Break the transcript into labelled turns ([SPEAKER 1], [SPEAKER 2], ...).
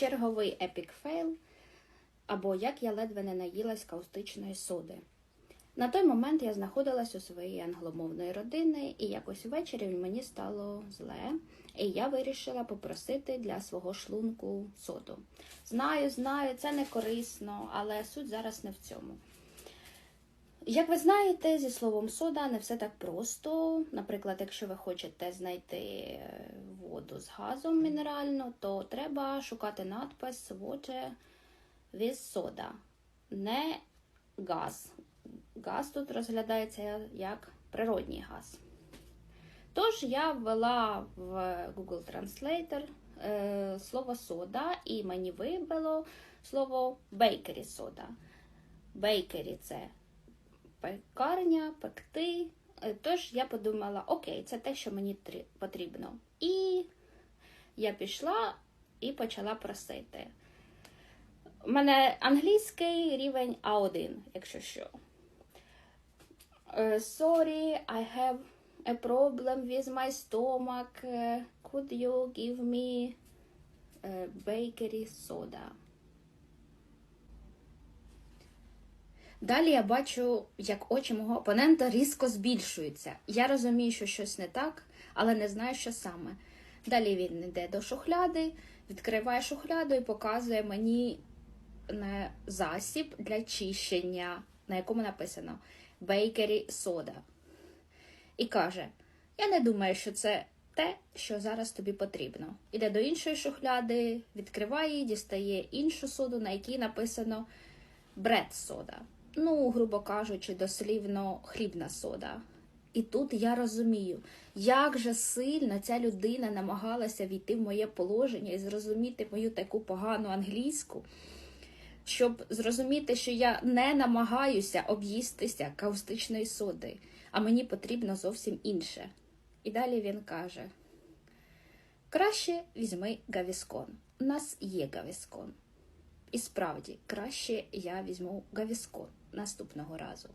[SPEAKER 1] черговий епік фейл, або як я ледве не наїлась каустичної соди. На той момент я знаходилась у своїй англомовної родини, і якось ввечері мені стало зле, і я вирішила попросити для свого шлунку соду. Знаю, знаю, це не корисно, але суть зараз не в цьому. Як ви знаєте, зі словом сода не все так просто. Наприклад, якщо ви хочете знайти е, воду з газом мінеральну, то треба шукати надпис Water with soda, не газ. Газ тут розглядається як природній газ. Тож я ввела в Google Translator е, слово сода, і мені вибило слово бейкері сода. Бейкері це пекарня, пекти. Е, Тож я подумала, окей, це те, що мені потрібно. І я пішла і почала просити. У мене англійський рівень А1, якщо що. Е, Sorry, I have a problem with my stomach. Could you give me е, bakery soda? Далі я бачу, як очі мого опонента різко збільшуються. Я розумію, що щось не так, але не знаю, що саме. Далі він йде до шухляди, відкриває шухляду і показує мені засіб для чищення, на якому написано Bakery Soda. І каже: Я не думаю, що це те, що зараз тобі потрібно. Іде до іншої шухляди, відкриває її, дістає іншу соду, на якій написано бред сода. Ну, грубо кажучи, дослівно хлібна сода. І тут я розумію, як же сильно ця людина намагалася війти в моє положення і зрозуміти мою таку погану англійську, щоб зрозуміти, що я не намагаюся об'їстися каустичної соди, а мені потрібно зовсім інше. І далі він каже: краще візьми гавіскон. У нас є гавіскон. І справді, краще я візьму гавіскон наступного разу.